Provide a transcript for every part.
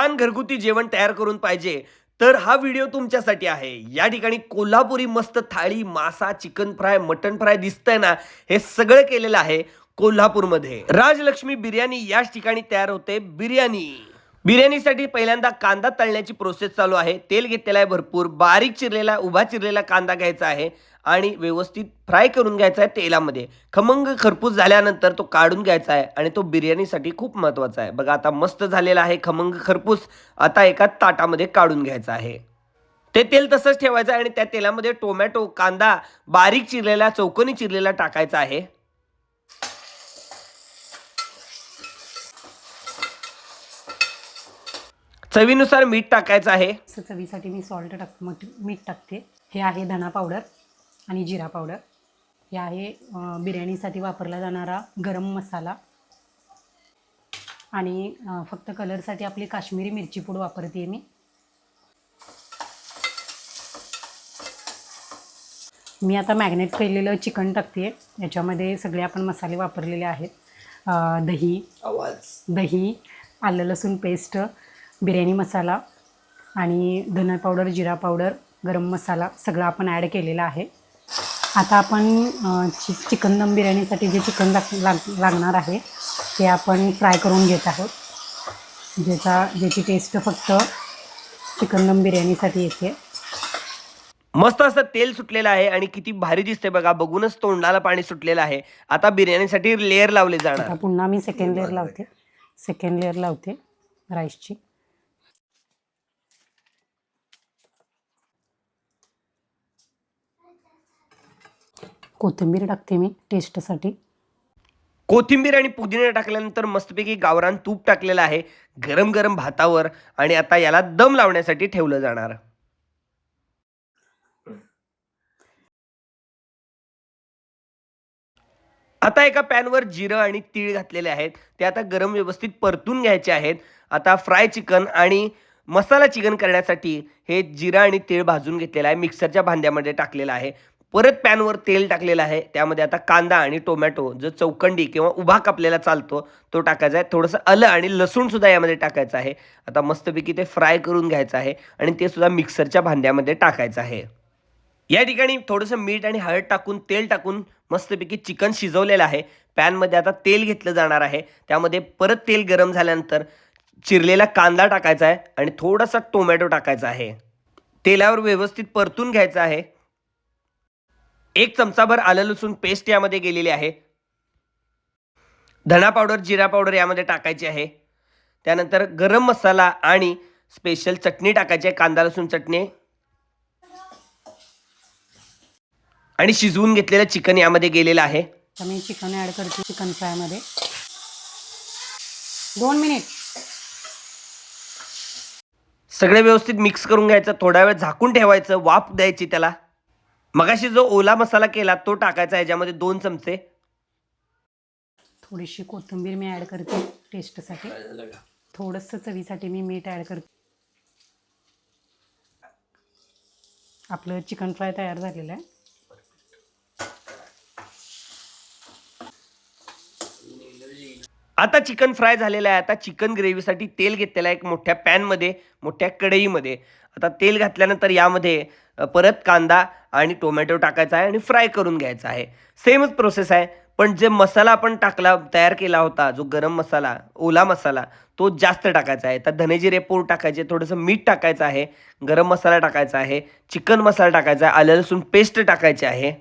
छान घरगुती जेवण तयार करून पाहिजे. तर हा व्हिडिओ तुमच्यासाठी आहे. या ठिकाणी कोल्हापुरी मस्त थाळी मासा चिकन फ्राय मटन फ्राय दिसतंय ना हे सगळं केलेलं आहे कोल्हापूरमध्ये. राजलक्ष्मी बिर्याणी याच ठिकाणी तयार होते. बिर्याणी. बिर्याणीसाठी पहिल्यांदा कांदा तळण्याची प्रोसेस चालू आहे. तेल घेतलेला आहे भरपूर. बारीक चिरलेला उभा चिरलेला कांदा घ्यायचा आहे. आणि व्यवस्थित फ्राय करून घ्यायचा आहे तेलामध्ये. खमंग खरपूस झाल्यानंतर तो काढून घ्यायचा आहे आणि तो बिर्याणीसाठी खूप महत्त्वाचा आहे. बघा आता मस्त झालेला आहे खमंग खरपूस. आता एका ताटामध्ये काढून घ्यायचा आहे. ते तेल तसंच ठेवायचं आहे आणि त्या तेलामध्ये टोमॅटो कांदा बारीक चिरलेला चौकोनी चिरलेला टाकायचा आहे. चवीनुसार मीठ टाकायचं आहे. चवीसाठी मी सॉल्ट टाक मीठ टाकते. हे आहे धना पावडर. आणि जिरा पावडर. हे आहे बिर्याणीसाठी वापरला जाणारा गरम मसाला. आणि फक्त कलरसाठी आपली काश्मीरी मिरची पूड वापरते मी. मी आता मॅग्नेट केलेलं चिकन टाकते याच्यामध्ये सगळे आपण मसाले वापरलेले आहेत. दही. आवाज. दही आलं लसूण पेस्ट बिर्याणी मसाला आणि धना पावडर जिरा पावडर गरम मसाला सगळं आपण ॲड केलेलं आहे. आता आपण चिकन दम बिर्याणीसाठी जे चिकन लाग लाग लागणार आहे ते आपण फ्राय करून घेत आहोत. ज्याचा ज्याची टेस्ट फक्त चिकन दम बिर्याणीसाठी येते. मस्त असं तेल सुटलेलं आहे आणि किती भारी दिसते बघा बघूनच तोंडाला पाणी सुटलेलं आहे. आता बिर्याणीसाठी लेअर लावले जाणार. पुन्हा मी सेकंड लेअर लावते. सेकंड लेअर लावते राईसची कोथिंबीर टाकते मी टेस्टसाठी. कोथिंबीर आणि पुदिना टाकल्यानंतर मस्तपैकी गावरान तूप टाकलेलं आहे गरम गरम भातावर आणि आता याला दम लावण्यासाठी ठेवलं जाणार. आता एका पॅनवर जिरं आणि तीळ घातलेले आहेत ते आता गरम व्यवस्थित परतून घ्यायचे आहेत. आता फ्राय चिकन आणि मसाला चिकन करण्यासाठी हे जिरा आणि तीळ भाजून घेतलेलं आहे मिक्सरच्या भांड्यामध्ये टाकलेलं आहे. परत पॅनवर तेल टाकलेलं आहे. त्यामध्ये आता कांदा आणि टोमॅटो जो चौकंडी किंवा उभा कापलेला चालतो तो टाकायचा आहे. थोडंसं आलं आणि लसूणसुद्धा यामध्ये टाकायचं आहे. आता मस्तपैकी ते फ्राय करून घ्यायचं आहे आणि ते सुद्धा मिक्सरच्या भांड्यामध्ये टाकायचं आहे. या ठिकाणी थोडंसं मीठ आणि हळद टाकून तेल टाकून मस्तपैकी चिकन शिजवलेलं आहे. पॅनमध्ये आता तेल घेतलं जाणार आहे. त्यामध्ये परत तेल गरम झाल्यानंतर चिरलेला कांदा टाकायचा आहे आणि थोडासा टोमॅटो टाकायचा आहे. तेलावर व्यवस्थित परतून घ्यायचं आहे. एक चमचाभर आलं लसूण पेस्ट यामध्ये गेलेली आहे. धना पावडर जिरा पावडर यामध्ये टाकायची आहे. त्यानंतर गरम मसाला आणि स्पेशल चटणी टाकायची आहे कांदा लसूण चटणी. आणि शिजवून घेतलेलं चिकन यामध्ये गेलेलं आहे. मी चिकन ॲड करते चिकन फ्रायमध्ये दोन मिनिट सगळे व्यवस्थित मिक्स करून घ्यायचं थोडा वेळ झाकून ठेवायचं वाफ द्यायची त्याला. मगाशी जो ओला मसाला केला तो टाकायचा याच्यामध्ये दोन चमचे. थोडीशी कोथिंबीर मी ॲड करते टेस्टसाठी थोडंसं चवीसाठी मी मीठ ॲड करते. आपलं चिकन फ्राय तयार झालेलं आहे. आता चिकन फ्राय झालेलं आहे. आता चिकन ग्रेव्हीसाठी तेल घेतलेलं आहे एक मोठ्या पॅनमध्ये मोठ्या कढईमध्ये. आता तेल घातल्यानंतर यामध्ये परत कांदा आणि टोमॅटो टाकायचा आहे आणि फ्राय करून घ्यायचा आहे. सेमच प्रोसेस आहे. पण जे मसाला आपण टाकला तयार केला होता जो गरम मसाला ओला मसाला तो जास्त टाकायचा आहे. तर धनेजिरे पूड टाकायचे थोडंसं मीठ टाकायचं आहे गरम मसाला टाकायचा आहे चिकन मसाला टाकायचा आहे आलं लसूण पेस्ट टाकायची आहे.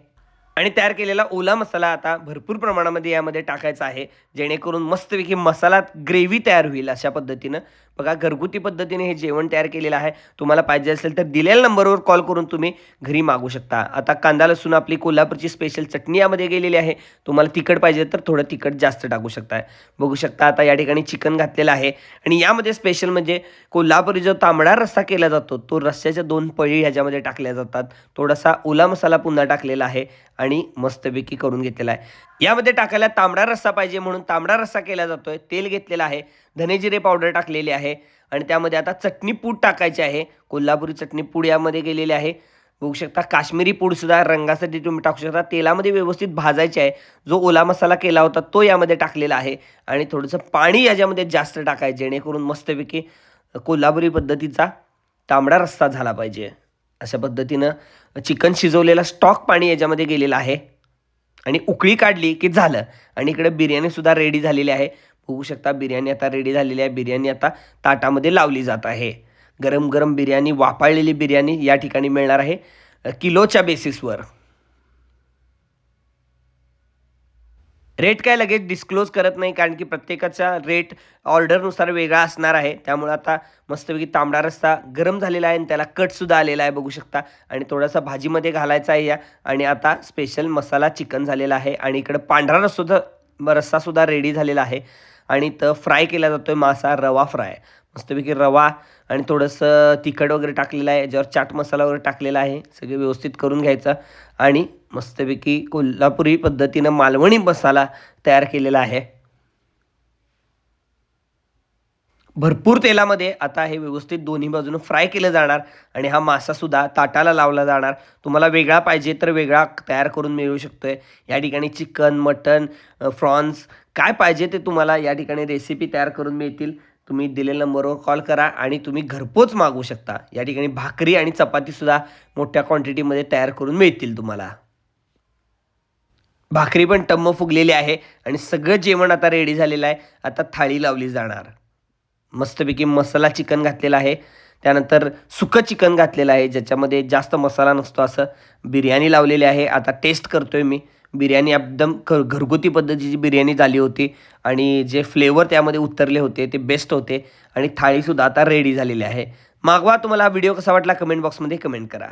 आणि तयार केलेला ओला मसाला आता भरपूर प्रमाणामध्ये यामध्ये टाकायचा आहे. जेणेकरून मस्तपैकी मसाला ग्रेव्ही तयार होईल अशा पद्धतीनं. बघा घरगुती पद्धतीने हे जेवण तयार केलेलं आहे. तुम्हाला पाहिजे असेल तर दिलेल्या नंबरवर कॉल करून तुम्ही घरी मागू शकता. आता कांदा लसूण आपली कोल्हापूरची स्पेशल चटणी यामध्ये गेलेली आहे. तुम्हाला तिखट पाहिजे तर थोडं तिखट जास्त टाकू शकता. बघू शकता आता या ठिकाणी चिकन घातलेलं आहे. आणि यामध्ये स्पेशल म्हणजे कोल्हापुरी जो तांबडा रस्सा केला जातो तो रस्स्याच्या दोन पळी ह्याच्यामध्ये टाकल्या जातात. थोडासा ओला मसाला पुन्हा टाकलेला आहे आणि मस्तपैकी करून घेतलेला आहे. यामध्ये टाकायला तांबडा रस्सा पाहिजे म्हणून तांबडा रस्सा केला जातोय. तेल घेतलेलं आहे. धनेजिरे पावडर टाकलेली आहे. आणि त्यामध्ये आता चटणी पूड टाकायची आहे. कोल्हापुरी चटणी पूड यामध्ये गेलेली आहे. बघू शकता काश्मीरी पूडसुद्धा रंगासाठी तुम्ही टाकू शकता. तेलामध्ये व्यवस्थित भाजायचे आहे. जो ओला मसाला केला होता तो यामध्ये टाकलेला आहे. आणि थोडंसं पाणी याच्यामध्ये जास्त टाकायचं जेणेकरून मस्तपैकी कोल्हापुरी पद्धतीचा तांबडा रस्सा झाला पाहिजे. अशा पद्धतीनं चिकन शिजवलेला स्टॉक पाणी याच्यामध्ये गेलेलं आहे. आणि उकळी काढली की झालं. आणि इकडे बिर्याणीसुद्धा रेडी झालेली आहे. बघू शकता. बिर्याणी आता रेडी झालेली आहे. बिर्याणी आता ताटामध्ये लावली जात आहे. गरम गरम बिर्याणी वापाळलेली बिर्याणी या ठिकाणी मिळणार आहे. किलोच्या बेसिसवर रेट काय लगेच डिस्क्लोज करत नाही कारण की प्रत्येकाचा रेट ऑर्डरनुसार वेगळा असणार आहे. त्यामुळे आता मस्तपैकी तांबडा रस्ता गरम झालेला आहे आणि त्याला कटसुद्धा आलेला आहे बघू शकता. आणि थोडासा भाजीमध्ये घालायचा आहे या. आणि आता स्पेशल मसाला चिकन झालेला आहे. आणि इकडं पांढरा रस्सुद्धा रस्सासुद्धा रेडी झालेला आहे. आणि तर फ्राय केला जातो आहे मासा रवा फ्राय. मस्तपैकी रवा आणि थोडंसं तिखट वगैरे टाकलेलं आहे. याच्यावर चाट मसाला वगैरे टाकलेला आहे. सगळे व्यवस्थित करून घ्यायचं. आणि मस्तपैकी कोल्हापुरी पद्धतीनं मालवणी मसाला तयार केलेला आहे. भरपूर तेलामध्ये आता हे व्यवस्थित दोन्ही बाजूनं फ्राय केलं जाणार आणि हा मासासुद्धा ताटाला लावला जाणार. तुम्हाला वेगळा पाहिजे तर वेगळा तयार करून मिळू शकतो आहे या ठिकाणी चिकन मटन फ्रॉन्स काय पाहिजे ते तुम्हाला या ठिकाणी रेसिपी तयार करून मिळतील. तुम्ही दिलेल्या नंबरवर कॉल करा आणि तुम्ही घरपोच मागवू शकता. या ठिकाणी भाकरी आणि चपातीसुद्धा मोठ्या क्वांटिटीमध्ये तयार करून मिळतील तुम्हाला. भाकरी पण टम्म फुगलेली आहे आणि सगळं जेवण आता रेडी झालेलं आहे. आता थाळी लावली जाणार. मस्तपैकी मसाला चिकन घातलेलं आहे. त्यानंतर सुकं चिकन घातलेलं आहे ज्याच्यामध्ये जास्त मसाला नसतो असं. बिर्याणी लावलेली आहे. आता टेस्ट करतो आहे मी. बिर्याणी एकदम घ घरगुती पद्धतीची बिर्याणी झाली होती. आणि जे फ्लेवर त्यामध्ये उतरले होते ते बेस्ट होते. आणि थाळीसुद्धा आता रेडी झालेली आहे. मागवा तुम्हाला हा व्हिडिओ कसा वाटला? कमेंट बॉक्समध्ये कमेंट करा.